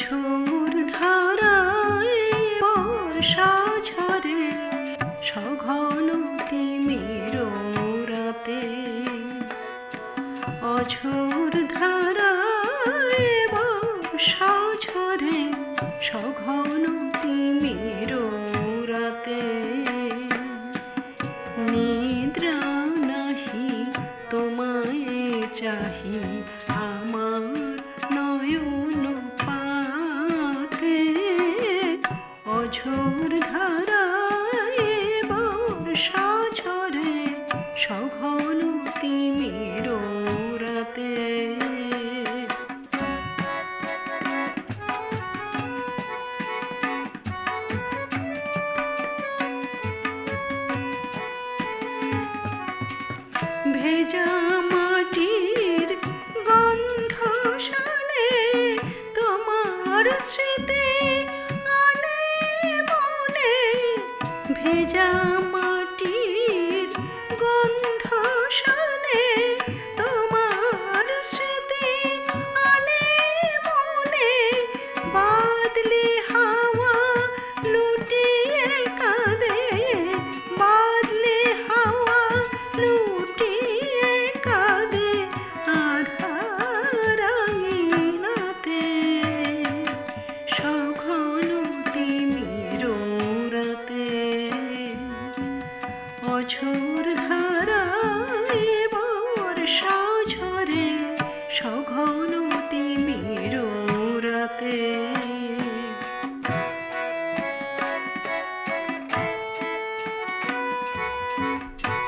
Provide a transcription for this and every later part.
ঝুর ধারায় বর্ষা ঝরে, সঘন তিমির রাতে অঝোর ধারায় বর্ষা ঝরে, সঘন তিমির রাতে নিদ্রা নাহি, তোমায় চাহি আমার ভেজা মাটির গন্ধ শুনে স্মৃতি মনে ভেজা অঝোর ধারায় বর্ষা ঝরে সঘন তিমির রাতে হঠাৎ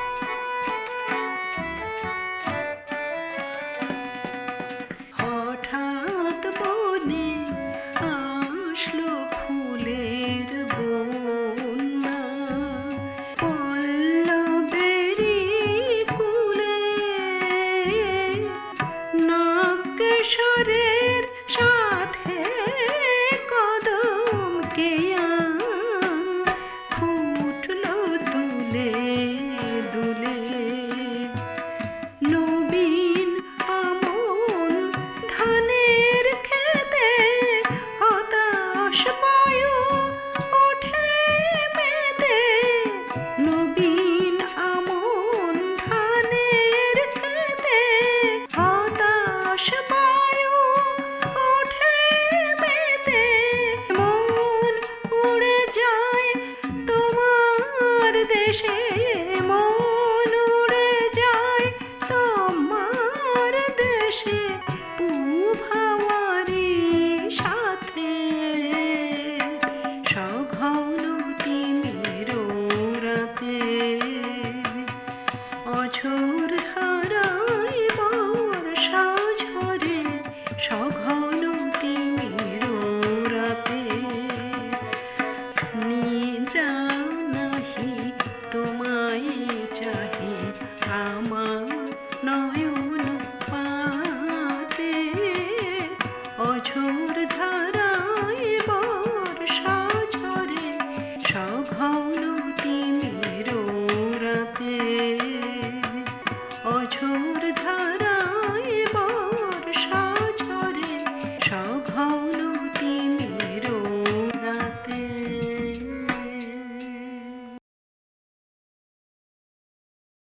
বছর হারাই বর্ষা ঝরে সঘন রাতে। নিদ্রা নাহি তোমায় চাহে আমার